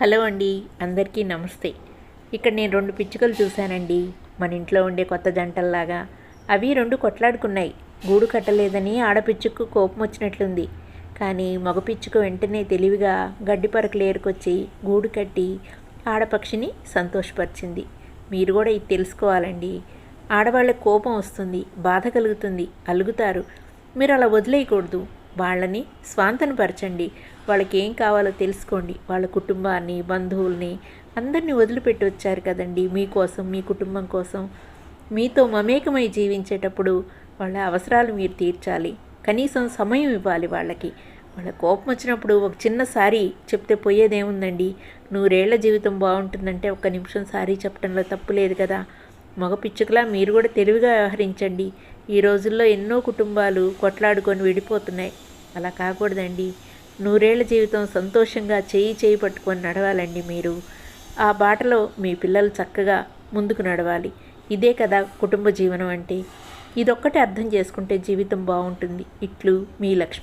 Hello అండి అందరికీ నమస్తే. ఇక్కడ నేను రెండు పిచ్చుకలు చూశానండి. మన ఇంట్లో ఉండే కొత్త జంటల్లాగా. అవి రెండు కొట్లాడుకున్నాయి. గూడు కట్టలేదని ఆడపిచ్చుకు కోపం వచ్చినట్లుంది. కానీ మగ పిచ్చుక వెంటనే తెలివిగా గడ్డి పరకలు ఏరుకొచ్చి గూడు కట్టి ఆడపక్షిని సంతోషపరిచింది. మీరు కూడా ఇది తెలుసుకోవాలండి. ఆడవాళ్ళకి కోపం వస్తుంది బాధ కలుగుతుంది అలుగుతారు. మీరు అలా వదిలేయకూడదు. వాళ్ళని స్వాంతనపరచండి. వాళ్ళకి ఏం కావాలో తెలుసుకోండి. వాళ్ళ కుటుంబాన్ని బంధువుల్ని అందరినీ వదిలిపెట్టి వచ్చారు కదండి. మీకోసం మీ కుటుంబం కోసం మీతో మమేకమై జీవించేటప్పుడు వాళ్ళ అవసరాలు మీరు తీర్చాలి. కనీసం సమయం ఇవ్వాలి వాళ్ళకి. వాళ్ళ కోపం వచ్చినప్పుడు ఒక చిన్న సారీ చెప్తే పోయేదేముందండి? నూరేళ్ళ జీవితం బాగుంటుందంటే ఒక్క నిమిషం సారీ చెప్పడంలో తప్పు లేదు కదా. మగ పిచ్చుకలా మీరు కూడా తెలివిగా వ్యవహరించండి. ఈ రోజుల్లో ఎన్నో కుటుంబాలు కొట్లాడుకొని విడిపోతున్నాయి. అలా కాకూడదండి. నూరేళ్ళ జీవితం సంతోషంగా చేయి చేయి పట్టుకొని నడవాలండి మీరు. ఆ బాటలో మీ పిల్లలు చక్కగా ముందుకు నడవాలి. ఇదే కదా కుటుంబ జీవనం అంటే. ఇదొక్కటి అర్థం చేసుకుంటే జీవితం బాగుంటుంది. ఇట్లు మీ లక్ష్మి